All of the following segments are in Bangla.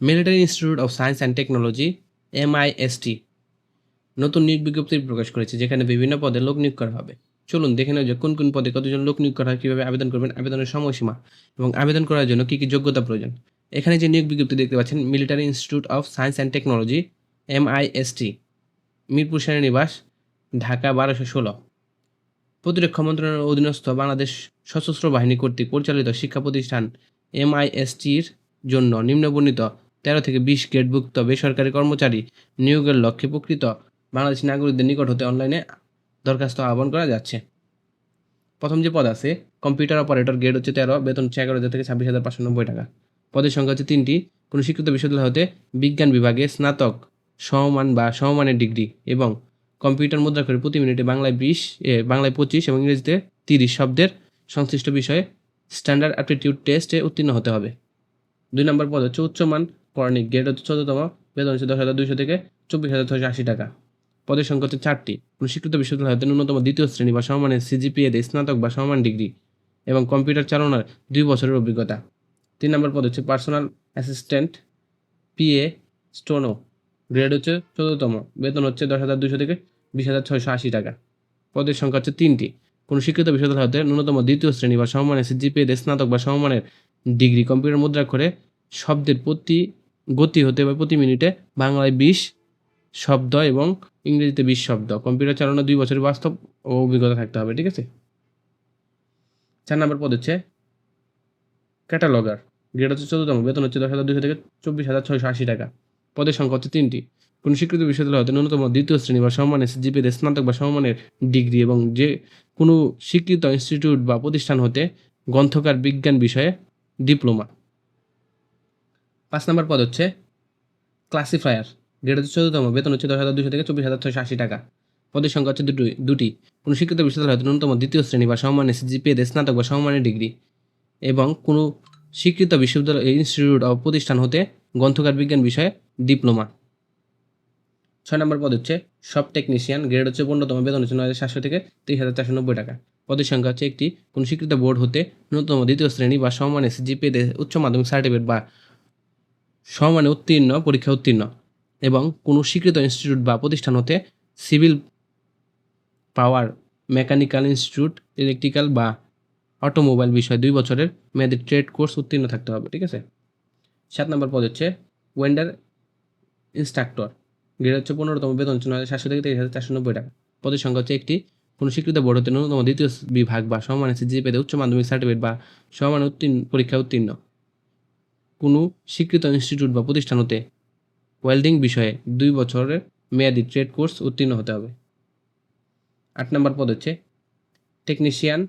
Military institute of science and technology MIST নতুন নিয়োগ বিজ্ঞপ্তি প্রকাশ করেছে, যেখানে বিভিন্ন পদে লোক নিয়োগ করা হবে। চলুন দেখে নেওয়া যাক কোন কোন পদে কতজন লোক নিয়োগ করা হয়, কীভাবে আবেদন করবেন, আবেদনের সময়সীমা এবং আবেদন করার জন্য কী কী যোগ্যতা প্রয়োজন। এখানে যে নিয়োগ বিজ্ঞপ্তি দেখতে পাচ্ছেন military institute of science and technology MIST Mirpur সেনানিবাস, Dhaka বারোশো ষোলো। প্রতিরক্ষা মন্ত্রণালয়ের অধীনস্থ বাংলাদেশ সশস্ত্র বাহিনী কর্তৃক পরিচালিত শিক্ষা প্রতিষ্ঠান এমআইএসটির জন্য নিম্নবর্ণিত তেরো থেকে বিশ গেটভুক্ত বেসরকারি কর্মচারী নিয়োগের লক্ষ্যে প্রকৃত বাংলাদেশি নাগরিকদের নিকট হতে অনলাইনে দরখাস্ত আহ্বান করা যাচ্ছে। প্রথম যে পদ আছে, কম্পিউটার অপারেটর গ্রেড হচ্ছে তেরো, বেতন হচ্ছে এগারো হাজার থেকে ছাব্বিশ হাজার পাঁচশো নব্বই টাকা। পদের সংখ্যা হচ্ছে তিনটি। কোনো স্বীকৃত বিশ্ববিদ্যালয় হতে বিজ্ঞান বিভাগে স্নাতক, সমমান বা সমমানের ডিগ্রি এবং কম্পিউটার মুদ্রা করে প্রতি মিনিটে বাংলায় বিশ, এ, বাংলায় পঁচিশ এবং ইংরেজিতে তিরিশ শব্দের সংশ্লিষ্ট বিষয়ে স্ট্যান্ডার্ড অ্যাপটিটিউড টেস্টে উত্তীর্ণ হতে হবে। দুই নম্বর পদ হচ্ছে উচ্চমান করণিক গ্রেড হচ্ছে চোদ্দতম। বেতন হচ্ছে দশ হাজার দুইশো থেকে চব্বিশ হাজার ছয়শো আশি টাকা। পদের সংখ্যা হচ্ছে চারটি। কোনো স্বীকৃত বিশ্ববিদ্যালয় হতে ন্যূনতম দ্বিতীয় শ্রেণি বা সমমানের সিজিপিএ দিয়ে স্নাতক বা সমমান ডিগ্রি এবং কম্পিউটার চালনার দুই বছরের অভিজ্ঞতা। তিন নম্বর পদ হচ্ছে personal assistant, PA steno grade হচ্ছে চোদ্দতম। বেতন হচ্ছে দশ হাজার দুশো থেকে বিশ হাজার ছয়শো আশি টাকা। পদের সংখ্যা হচ্ছে তিনটি। কোনো শিক্ষিত বিশ্ববিদ্যালয় হতে ন্যূনতম দ্বিতীয় শ্রেণি বা সমমানের সিজিপিএ দিয়ে স্নাতক বা সমমানের ডিগ্রি কম্পিউটার মুদ্রা করে শব্দের প্রতি গতি হতে হবে প্রতি মিনিটে বাংলায় বিশ শব্দ এবং ইংরেজিতে বিশ শব্দ। কম্পিউটার চালানো দুই বছরের বাস্তব ও অভিজ্ঞতা থাকতে হবে, ঠিক আছে? চার নম্বর পদ হচ্ছে ক্যাটালগার। গ্রেড হচ্ছে চোদ্দতম, বেতন হচ্ছে দশ হাজার দুশো থেকে চব্বিশ হাজার ছয়শো আশি টাকা। পদের সংখ্যা হচ্ছে তিনটি। কোনো স্বীকৃত বিশ্ববিদ্যালয় হতে ন্যূনতম দ্বিতীয় শ্রেণি বা সমমানের জিপিতে স্নাতক বা সমমানের ডিগ্রি এবং যে কোনো স্বীকৃত ইনস্টিটিউট বা প্রতিষ্ঠান হতে গ্রন্থকার বিজ্ঞান বিষয়ে ডিপ্লোমা। পাঁচ নম্বর পদ হচ্ছে ক্লাসিফায়ার গ্রেড হচ্ছে চোদ্দতম বেতন হচ্ছে দশ হাজার দুশো থেকে চব্বিশ হাজার ছয়শো আশি টাকা। পদের সংখ্যা হচ্ছে দুটি দুটি। কোনো শিক্ষিত বিশ্ববিদ্যালয় হতে ন্যূনতম দ্বিতীয় শ্রেণি বা সমমানের জিপিএতে স্নাতক বা সমমানের ডিগ্রি। এবং কোনো স্বীকৃত বিশ্ববিদ্যালয় ইনস্টিটিউট অব প্রতিষ্ঠান হতে গ্রন্থকার বিজ্ঞান বিষয়ে ডিপ্লোমা ছয় নম্বর পদ হচ্ছে সব টেকনিশিয়ান গ্রেড হচ্ছে পনেরোতম, বেতন হচ্ছে নয় হাজার সাতশো থেকে তিরিশ হাজার চারশো নব্বই টাকা। পদের সংখ্যা হচ্ছে একটি, কোনো স্বীকৃত বোর্ড হতে ন্যূনতম দ্বিতীয় শ্রেণি বা সমমানের জিপিএতে উচ্চ মাধ্যমিক সার্টিফিকেট বা সমমানে উত্তীর্ণ পরীক্ষা উত্তীর্ণ এবং কোনো স্বীকৃত ইনস্টিটিউট বা প্রতিষ্ঠান হতে civil power mechanical institute electrical বা অটোমোবাইল বিষয়ে দুই বছরের মেয়াদি ট্রেড কোর্স উত্তীর্ণ থাকতে হবে, ঠিক আছে? সাত নম্বর পদ হচ্ছে ওয়েন্ডার ইনস্ট্রাক্টর গ্রেড হচ্ছে পনেরোতম বেতন নয় হাজার সাতশো থেকে তেইশ হাজার চারশো নব্বই টাকা। পদের সংখ্যা হচ্ছে একটি, কোনো স্বীকৃত বোর্ড হতে ন্যূনতম দ্বিতীয় বিভাগ বা সমমানের সিজিপিতে উচ্চ মাধ্যমিক সার্টিফিকেট বা সমান উত্তীর্ণ পরীক্ষা উত্তীর্ণ। কোনো স্বীকৃত ইনস্টিটিউট বা প্রতিষ্ঠান হতে ওয়েল্ডিং বিষয়ে দুই বছরের মেয়াদি ট্রেড কোর্স উত্তীর্ণ হতে হবে। আট নম্বর পদ হচ্ছে technician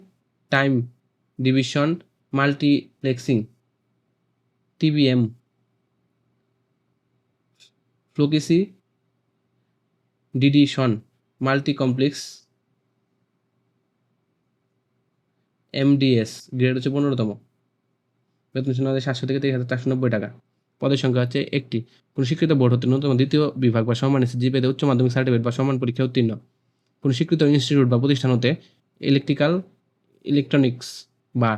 time division multiplexing TBM ফ্লোকিসি division multi complex MDS grade হচ্ছে পনেরোতম। বেতন হচ্ছে নয় হাজার সাতশো থেকে তেইশ হাজার চারশো নব্বই টাকা। পদের সংখ্যা হচ্ছে একটি। কোনো স্বীকৃত বোর্ড হতে নতুন দ্বিতীয় বিভাগ বা সমান জিপিতে উচ্চ মাধ্যমিক সার্টিফিকেট বা সমান পরীক্ষা উত্তীর্ণ। কোনো স্বীকৃত ইনস্টিটিউট বা প্রতিষ্ঠান হতে ইলেকট্রিক্যাল, ইলেকট্রনিক্স বা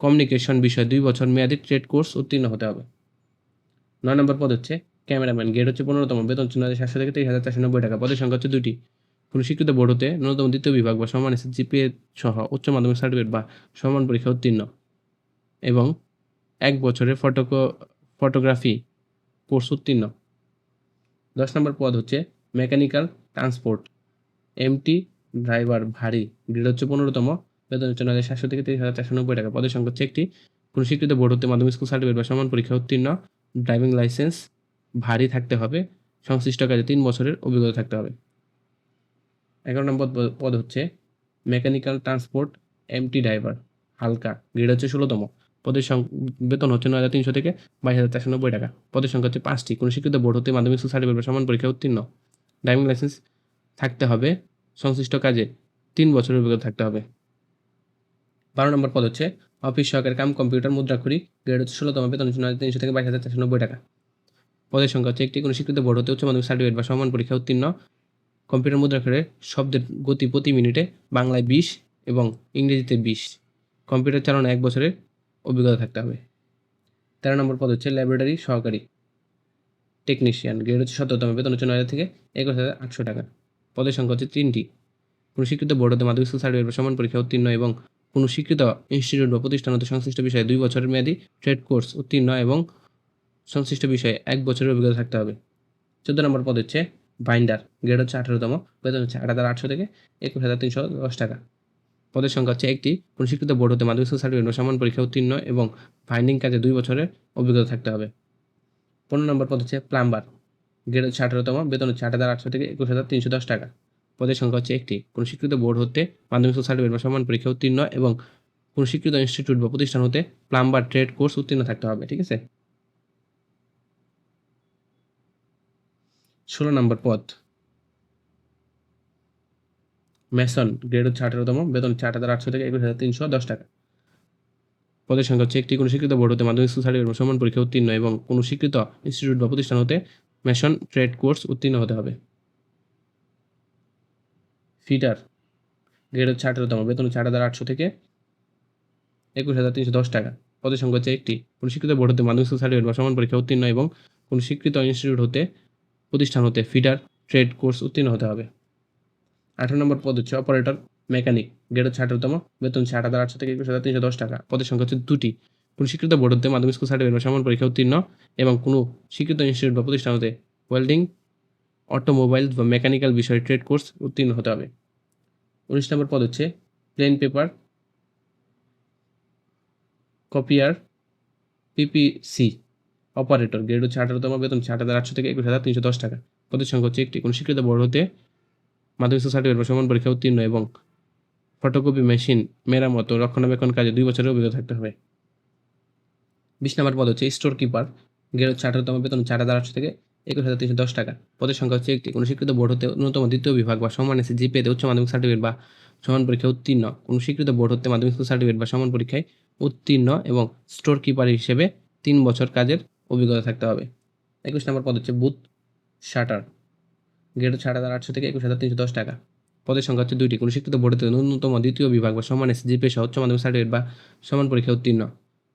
কমিউনিকেশন বিষয়ে দুই বছর মেয়াদি ট্রেড কোর্স উত্তীর্ণ হতে হবে। নয় নম্বর পদ হচ্ছে ক্যামেরাম্যান। গ্রেড হচ্ছে পনেরোতম। বেতন হচ্ছে নয় হাজার সাতশো থেকে তেইশ হাজার চারশো নব্বই টাকা। পদের সংখ্যা হচ্ছে দুটি কোনো স্বীকৃত বোর্ড হতে ন্যূনতম দ্বিতীয় বিভাগ বা সমান জিপিএ সহ উচ্চ মাধ্যমিক সার্টিফিকেট বা সমান পরীক্ষা উত্তীর্ণ। এবং এক বছরের ফটোকো ফটোগ্রাফি কোর্স উত্তীর্ণ। দশ নম্বর পদ হচ্ছে মেকানিক্যাল ট্রান্সপোর্ট এমটি ড্রাইভার ভারী গ্রেড হচ্ছে পনেরোতম। বেতন হচ্ছে নয় সাতশো থেকে তিরিশ হাজার চারশো নব্বই টাকা। পদের সংখ্যা হচ্ছে একটি। কোনো স্বীকৃত বোর্ড হতে মাধ্যমিক স্কুল সার্টিফিকেট বা সমান পরীক্ষা উত্তীর্ণ। ড্রাইভিং লাইসেন্স ভারী থাকতে হবে। সংশ্লিষ্ট কাজে তিন বছরের অভিজ্ঞতা থাকতে হবে। এগারো নম্বর পদ- পদ হচ্ছে মেকানিক্যাল ট্রান্সপোর্ট এমটি ড্রাইভার হালকা গ্রেড হচ্ছে ষোলোতম। পদের সং- বেতন হচ্ছে নয় হাজার তিনশো থেকে বাইশ হাজার চারশো নব্বই টাকা। পদের সংখ্যা হচ্ছে পাঁচটি। কোনো শিক্ষিত বোর্ড হতে মাধ্যমিক স্কুল সার্টিফিকেট সমান পরীক্ষা উত্তীর্ণ। ড্রাইভিং লাইসেন্স থাকতে হবে। সংশ্লিষ্ট কাজে তিন বছরের অভিজ্ঞতা থাকতে হবে। বারো নম্বর পদ হচ্ছে অফিস সহকারী কাম কম্পিউটার মুদ্রাক্ষরী। গ্রেড হচ্ছে ষোলোতম। বেতন হচ্ছে নয় তিনশো থেকে বাইশ হাজার চারশো নব্বই টাকা। পদের সংখ্যা হচ্ছে একটি। কোনো স্বীকৃত বোর্ড হতে উচ্চ মাধ্যমিক সার্টিফিকেট বা সমান পরীক্ষা উত্তীর্ণ। কম্পিউটার মুদ্রাক্ষরে শব্দের গতি প্রতি মিনিটে বাংলায় বিশ এবং ইংরেজিতে বিশ। কম্পিউটার চালানো এক বছরের অভিজ্ঞতা থাকতে হবে। তেরো নম্বর পদ হচ্ছে ল্যাবরেটরি সহকারী টেকনিশিয়ান গ্রেড হচ্ছে সতেরোতম বেতন হচ্ছে নয় থেকে একুশ হাজার আটশো টাকা। পদের সংখ্যা হচ্ছে তিনটি। কোনো স্বীকৃত বোর্ড হতে মাধ্যমিক স্কুল সার্টিফিকেট সমান পরীক্ষা উত্তীর্ণ এবং কোনো স্বীকৃত ইনস্টিটিউট বা প্রতিষ্ঠান হতে সংশ্লিষ্ট বিষয়ে দুই বছরের মেয়াদি ট্রেড কোর্স উত্তীর্ণ এবং সংশ্লিষ্ট বিষয়ে এক বছরের অভিজ্ঞতা থাকতে হবে। চোদ্দ নম্বর পদ হচ্ছে বাইন্ডার গ্রেড হচ্ছে আঠারোতম, বেতন হচ্ছে আট হাজার আটশো থেকে একুশ হাজার তিনশো দশ টাকা। পদের সংখ্যা হচ্ছে একটি। কোনো বোর্ড হতে মাধ্যমিক স্কুল সার্টিফিকেট সমান পরীক্ষা উত্তীর্ণ এবং ফাইন্ডিং কাজে দুই বছরের অভিজ্ঞতা থাকতে হবে। পনেরো নম্বর পদ হচ্ছে প্লাম্বার গ্রেড হচ্ছে আঠারোতম, বেতন হচ্ছে আট হাজার আটশো থেকে একুশ হাজার তিনশো দশ টাকা। পদের সংখ্যা হচ্ছে একটি। স্বীকৃত বোর্ড হতে মাধ্যমিক স্কুল সার্টিফিকেট সমান পরীক্ষা উত্তীর্ণ এবং কোনো ইনস্টিটিউট বা প্রতিষ্ঠান হতে প্লাম্বার ট্রেড কোর্স উত্তীর্ণ থাকতে হবে, ঠিক আছে? ষোলো নম্বর পদ। মেসন গ্রেড হচ্ছে আঠারোতম, বেতন হচ্ছে আট হাজার আটশো থেকে একুশ হাজার তিনশো দশ টাকা। পদের সংখ্যা হচ্ছে একটি কোনো স্বীকৃত বোর্ড হতে মাধ্যমিক স্কুল সার্টিফিকেট বা সমান পরীক্ষা উত্তীর্ণ এবং কোনো স্বীকৃত ইনস্টিটিউট বা প্রতিষ্ঠান হতে মেশন ট্রেড কোর্স উত্তীর্ণ হতে হবে। ফিটার গ্রেড হচ্ছে আঠারোতম, বেতন হচ্ছে আট হাজার আটশো থেকে একুশ হাজার তিনশো দশ টাকা। পদের সংখ্যা হচ্ছে একটি কোনো স্বীকৃত বোর্ড হতে মাধ্যমিক স্কুল সার্টিফিকেট বা সমান পরীক্ষা উত্তীর্ণ এবং কোনো স্বীকৃত ইনস্টিটিউট হতে প্রতিষ্ঠান হতে ফিডার ট্রেড কোর্স উত্তীর্ণ হতে হবে। আঠারো নম্বর পদ হচ্ছে অপারেটর, মেকানিক গ্রেড হচ্ছে আঠারোতম বেতন হচ্ছে আট হাজার আটশো থেকে একুশ হাজার তিনশো দশ টাকা। পদের সংখ্যা হচ্ছে দুটি। কোনো স্বীকৃত বোর্ড হতে মাধ্যমিক স্কুল সার্টিফিকেট সমান পরীক্ষা উত্তীর্ণ এবং কোনো স্বীকৃত ইনস্টিটিউট বা প্রতিষ্ঠান হতে ওয়েল্ডিং অটোমোবাইল বা মেকানিক্যাল বিষয়ে ট্রেড কোর্স উত্তীর্ণ হতে হবে। উনিশ নম্বর পদ হচ্ছে plain paper copier PPC operator grade হচ্ছে আঠারোতম বেতন হচ্ছে আট হাজার আটশো থেকে একুশ হাজার তিনশো দশ টাকা। পদের সংখ্যা হচ্ছে একটি। কোনো স্বীকৃত বোর্ড হতে মাধ্যমিক সার্টিফিকেট বা সমান পরীক্ষা উত্তীর্ণ এবং ফটোকপি মেশিন মেরামত রক্ষণাবেক্ষণ কাজে দুই বছরের অভিজ্ঞতা থাকতে হবে। বিশ নম্বর পদ হচ্ছে স্টোর কিপার হচ্ছে আঠারোতম বেতন চার হাজার আটশো থেকে একুশ হাজার তিনশো দশ টাকা। পদের সংখ্যা হচ্ছে একটি। কোনো স্বীকৃত বোর্ড হতে ন্যূনতম দ্বিতীয় বিভাগ বা সমান এসে জিপিএতে উচ্চ মাধ্যমিক সার্টিফিকেট বা সমান পরীক্ষায় উত্তীর্ণ। কোনো স্বীকৃত বোর্ড হতে মাধ্যমিক স্কুল সার্টিফিকেট বা সমান পরীক্ষায় উত্তীর্ণ এবং স্টোর কিপার হিসেবে তিন বছর কাজের অভিজ্ঞতা থাকতে হবে। একুশ নম্বর পদ হচ্ছে বুথ শাটার গ্রেড হচ্ছে আট হাজার আটশো থেকে একুশ হাজার তিনশো দশ টাকা। পদের সংখ্যা হচ্ছে দুইটি। কোনো শিক্ষিত বোর্ডেতে ন্যূনতম দ্বিতীয় বিভাগ বা সমান এসে জিপে সহ উচ্চ মাধ্যমিক সার্টিফিকেট বা সমান পরীক্ষায় উত্তীর্ণ।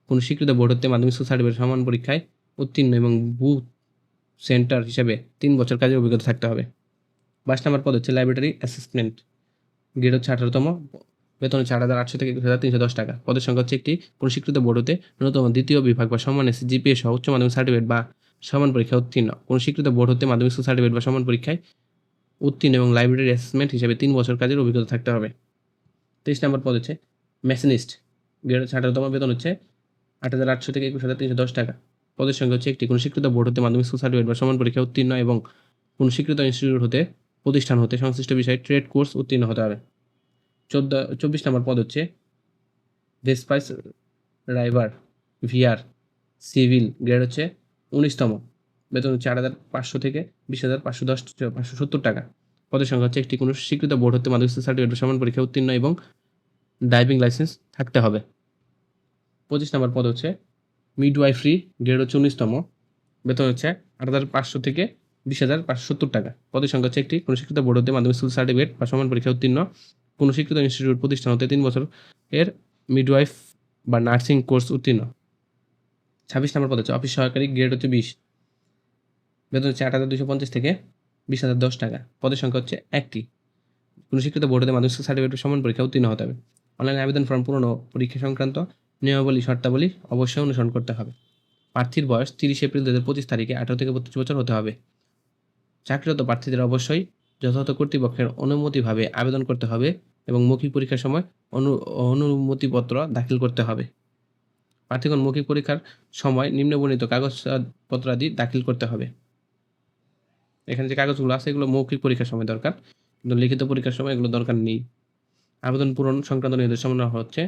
কোনো স্বীকৃত বোর্ড হতে মাধ্যমিক স্কুল সার্টিফিকেট সমান পরীক্ষায় উত্তীর্ণ এবং বুথ সেন্টার হিসেবে তিন বছর কাজের অভিজ্ঞতা থাকতে হবে। বাইশ নম্বর পদ হচ্ছে লাইব্রেরি অ্যাসিস্ট্যান্ট গ্রেড হচ্ছে আঠারোতম। বেতন হচ্ছে আট হাজার আটশো থেকে একুশ হাজার তিনশো দশ টাকা। পদের সংখ্যা হচ্ছে একটি। কোনো স্বীকৃত বোর্ড হতে ন্যূনতম দ্বিতীয় বিভাগ বা সমান এসে জিপিএ সহ উচ্চ মাধ্যমিক সার্টিফিকেট বা সমান পরীক্ষায় উত্তীর্ণ। কোনো স্বীকৃত বোর্ড হতে মাধ্যমিক স্কুল সার্টিফিকেট বা সমান পরীক্ষায় উত্তীর্ণ এবং লাইব্রেরি অ্যাসেসমেন্ট হিসেবে তিন বছর কাজের অভিজ্ঞতা থাকতে হবে। তেইশ নম্বর পদ হচ্ছে মেশিনিস্ট গ্রেড হচ্ছে আঠারোতম বেতন হচ্ছে আট হাজার আটশো থেকে একুশ হাজার তিনশো দশ টাকা। পদের সংখ্যা হচ্ছে একটি। কোনো স্বীকৃত বোর্ড হতে মাধ্যমিক স্কুল সার্টিফিকেট বা সমান পরীক্ষায় উত্তীর্ণ এবং কোনো স্বীকৃত ইনস্টিটিউট হতে প্রতিষ্ঠান হতে সংশ্লিষ্ট বিষয়ে ট্রেড কোর্স উত্তীর্ণ হতে হবে। চোদ্দ, চব্বিশ নম্বর পদ হচ্ছে ভেসপাইস ড্রাইভার ভিআর সিভিল গ্রেড হচ্ছে উনিশতম। বেতন আট হাজার পাঁচশো থেকে বিশ হাজার পাঁচশো দশ পাঁচশো সত্তর টাকা। পদের সংখ্যা হচ্ছে একটি কোনো স্বীকৃত বোর্ড হতে মাধ্যমিক সার্টিফিকেট সমান পরীক্ষা উত্তীর্ণ এবং ড্রাইভিং লাইসেন্স থাকতে হবে। পঁচিশ নম্বর পদ হচ্ছে মিডওয়াইফ্রি গ্রেড হচ্ছে উনিশতম। বেতন হচ্ছে আট হাজার পাঁচশো থেকে বিশ হাজার পাঁচশো সত্তর টাকা। পদের সংখ্যা হচ্ছে একটি কোনো শিক্ষিত বোর্ড হতে মাধ্যমিক স্কুল সার্টিফিকেট বা সমান পরীক্ষা উত্তীর্ণ কোনো শিক্ষিত ইনস্টিটিউট, প্রতিষ্ঠান হতে তিন বছর এর মিডওয়াইফ বা নার্সিং কোর্স উত্তীর্ণ। ছাব্বিশ নম্বর পদ হচ্ছে অফিস সহকারী গ্রেড হচ্ছে বিশ। বেতন হচ্ছে আট হাজার দুশো পঞ্চাশ থেকে বিশ হাজার দশ টাকা। পদের সংখ্যা হচ্ছে একটি। কোনো শিক্ষিত বোর্ড মাধ্যমিক সার্টিফিকেট সমান পরীক্ষা উত্তীর্ণ হতে হবে। অনলাইনে আবেদন ফর্ম পূরণ পরীক্ষা সংক্রান্ত নিয়মাবলী, শর্তাবলী অবশ্যই অনুসরণ করতে হবে। প্রার্থীর বয়স তিরিশ এপ্রিল দু হাজার পঁচিশ তারিখে আঠারো থেকে বত্রিশ বছর হতে হবে। চাকরিরত প্রার্থীদের অবশ্যই যথাযথ কর্তৃপক্ষের অনুমতিভাবে আবেদন করতে হবে এবং মৌখিক পরীক্ষার সময় অনু, অনুমতিপত্র দাখিল করতে হবে। প্রার্থীগণ মৌখিক পরীক্ষার সময় নিম্নবর্ণিত কাগজপত্রাদি দাখিল করতে হবে। এখানে যে কাগজগুলো আছে, এগুলো মৌখিক পরীক্ষার সময় দরকার। কিন্তু লিখিত পরীক্ষার সময় এগুলো দরকার নেই। আবেদন পূরণ সংক্রান্ত নির্দেশনা হচ্ছে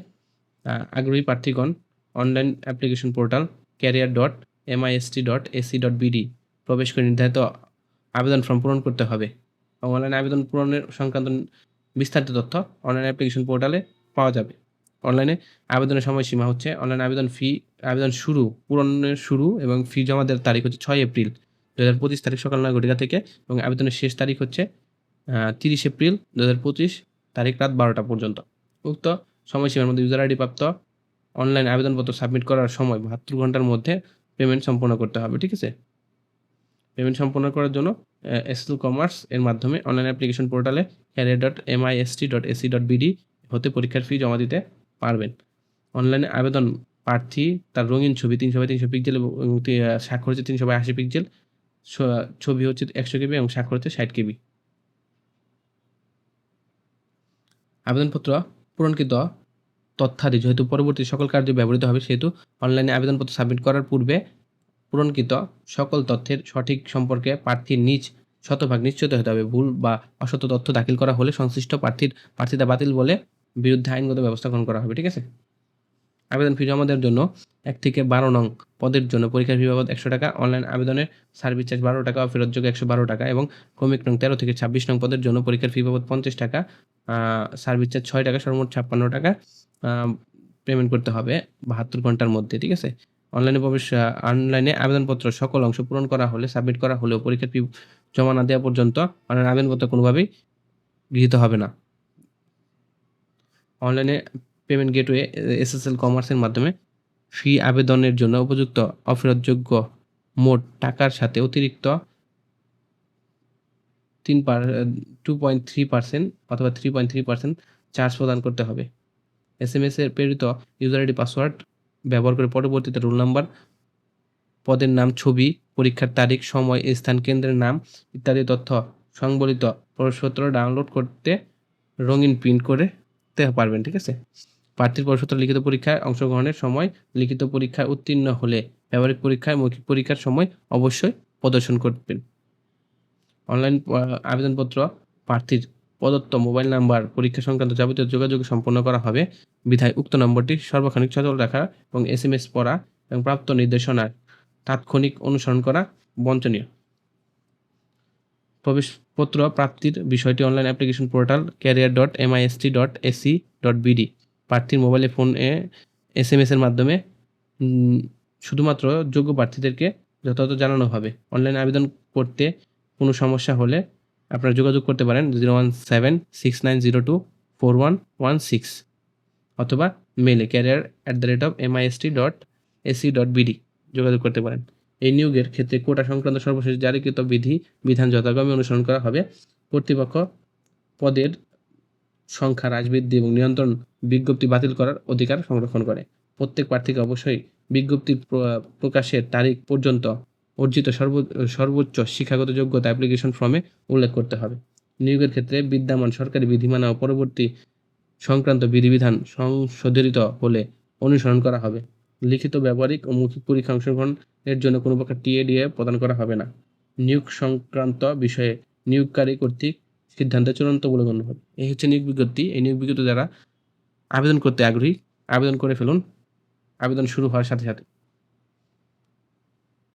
আগ্রহী প্রার্থীগণ online application portal career dot MIST dot AC dot BD প্রবেশ করে নির্ধারিত আবেদন ফর্ম পূরণ করতে হবে। অনলাইন আবেদন পূরণের সংক্রান্ত বিস্তারিত তথ্য অনলাইন অ্যাপ্লিকেশন পোর্টালে পাওয়া যাবে। অনলাইনে আবেদনের সময়সীমা হচ্ছে অনলাইন আবেদন ফি আবেদন শুরু, পূরণের শুরু এবং ফি জমা দেওয়ার তারিখ হচ্ছে ছয় এপ্রিল দু হাজার পঁচিশ তারিখ সকাল নয় ঘটিকা থেকে এবং আবেদনের শেষ তারিখ হচ্ছে তিরিশ এপ্রিল দু হাজার পঁচিশ তারিখ রাত বারোটা পর্যন্ত। উক্ত সময়সীমার মধ্যে ইউজার আইডি প্রাপ্ত অনলাইন আবেদনপত্র সাবমিট করার সময় বাহাত্তর ঘণ্টার মধ্যে পেমেন্ট সম্পন্ন করতে হবে, ঠিক আছে? পেমেন্ট সম্পন্ন করার জন্য এসএল কমার্স এর মাধ্যমে অনলাইন অ্যাপ্লিকেশন পোর্টালে career dot MIST dot AC dot BD হতে পরীক্ষার ফি জমা দিতে পারবেন। অনলাইনে আবেদন প্রার্থী, তার রঙিন ছবি, তিনশো বাই তিনশো পিক্সেল এবং স্বাক্ষর হচ্ছে তিনশো বাই আশি পিক্সেল ছ- ছবি হচ্ছে একশো কেবি এবং স্বাক্ষর হচ্ছে ষাট কেবি। আবেদনপত্র পূরণকৃত তথ্যাদি যেহেতু পরবর্তী সকল কার্যে ব্যবহৃত হবে, সেহেতু অনলাইনে আবেদনপত্র সাবমিট করার পূর্বে পূরণকৃত সকল তথ্যের সঠিক সম্পর্কে প্রার্থীর নিজ শতভাগ নিশ্চিত হতে হবে। ভুল বা অসত্য তথ্য দাখিল করা হলে সংশ্লিষ্ট প্রার্থীর, প্রার্থিতা বাতিল বলে বিরুদ্ধে আইনগত ব্যবস্থা গ্রহণ করা হবে, ঠিক আছে? আবেদন ফি জমা দেওয়ার জন্য এক থেকে বারো নং পদের জন্য পরীক্ষার ফি বাবদ একশো টাকা, অনলাইন আবেদনের সার্ভিস চার্জ বারো টাকা ফেরতযোগ্য একশো বারো টাকা এবং ক্রমিক নং তেরো থেকে ছাব্বিশ নং পদের জন্য পরীক্ষার ফি বাবদ পঞ্চাশ টাকা সার্ভিস চার্জ ছয় টাকা, সর্বমোট ছাপ্পান্ন টাকা পেমেন্ট করতে হবে বাহাত্তর ঘণ্টার মধ্যে, ঠিক আছে? অনলাইনে প্রবেশ অনলাইনে আবেদনপত্র সকল অংশ পূরণ করা হলে, সাবমিট করা হলেও পরীক্ষার ফি জমা না দেওয়া পর্যন্ত অনলাইন আবেদনপত্র কোনোভাবেই গৃহীত হবে না। অনলাইনে পেমেন্ট গেটওয়ে, এসএসএল কমার্সের মাধ্যমে ফি আবেদনের জন্য উপযুক্ত অফেরতযোগ্য মোট টাকার সাথে অতিরিক্ত তিন per two point three percent অথবা three point three percent charge প্রদান করতে হবে। এস এম এস এর প্রেরিত ইউজার আইডি পাসওয়ার্ড ব্যবহার করে পরবর্তীতে রোল নাম্বার পদের নাম, ছবি, পরীক্ষার তারিখ, সময়, স্থান, কেন্দ্রের নাম ইত্যাদি তথ্য সংবলিত প্রবেশপত্র ডাউনলোড করতে রঙিন প্রিন্ট করে তে পারবেন, ঠিক আছে? প্রার্থীর প্রবেশপত্র লিখিত পরীক্ষায় অংশগ্রহণের সময় লিখিত পরীক্ষায় উত্তীর্ণ হলে ব্যবহারিক পরীক্ষায় মৌখিক পরীক্ষার সময় অবশ্যই প্রদর্শন করবেন। অনলাইন আবেদনপত্র প্রার্থীর প্রদত্ত মোবাইল নাম্বার, পরীক্ষা সংক্রান্ত যাবতীয় যোগাযোগ সম্পন্ন করা হবে। বিধায় উক্ত নম্বরটি সর্বক্ষণিক সচল রাখা এবং এস এম এস পড়া এবং প্রাপ্ত নির্দেশনার তাৎক্ষণিক অনুসরণ করা বঞ্চনীয়। প্রবেশপত্র প্রাপ্তির বিষয়টি online application portal career dot MIST dot AC dot BD প্রার্থীর মোবাইলে ফোনে এস এম এর মাধ্যমে শুধুমাত্র যোগ্য প্রার্থীদেরকে যথাযথ জানানো হবে। অনলাইন আবেদন করতে কোনো সমস্যা হলে আপনারা যোগাযোগ করতে পারেন zero one seven six nine zero two four one one six অথবা মেলে career at the rate of MIST dot AC dot BD যোগাযোগ করতে পারেন। এই নিয়োগের ক্ষেত্রে কোটা সংক্রান্ত সর্বশেষ জারিকৃত বিধি, বিধান যথাক্রমে অনুসরণ করা হবে। কর্তৃপক্ষ পদের সংখ্যা হ্রাস বৃদ্ধি এবং নিয়ন্ত্রণ বিজ্ঞপ্তি বাতিল করার অধিকার সংরক্ষণ করে। প্রত্যেক প্রার্থীকে অবশ্যই বিজ্ঞপ্তি প্র- প্রকাশের তারিখ পর্যন্ত অর্জিত সর্ব, সর্বোচ্চ শিক্ষাগত যোগ্যতা অ্যাপ্লিকেশন ফর্মে উল্লেখ করতে হবে। নিয়োগের ক্ষেত্রে বিদ্যমান সরকারি বিধিমানা ও পরবর্তী সংক্রান্ত বিধিবিধান সংশোধিত হলে অনুসরণ করা হবে। লিখিত, ব্যবহারিক ও মৌখিক পরীক্ষা অংশগ্রহণের জন্য কোনো প্রকার টিএডিএ প্রদান করা হবে না। নিয়োগ সংক্রান্ত বিষয়ে নিয়োগকারী কর্তৃক সিদ্ধান্তে চূড়ান্ত বলে গণ্য হবে এই হচ্ছে নিয়োগ বিজ্ঞপ্তি। এই নিয়োগ বিজ্ঞপ্তি দ্বারা আবেদন করতে আগ্রহী, আবেদন করে ফেলুন। আবেদন শুরু হওয়ার সাথে সাথে।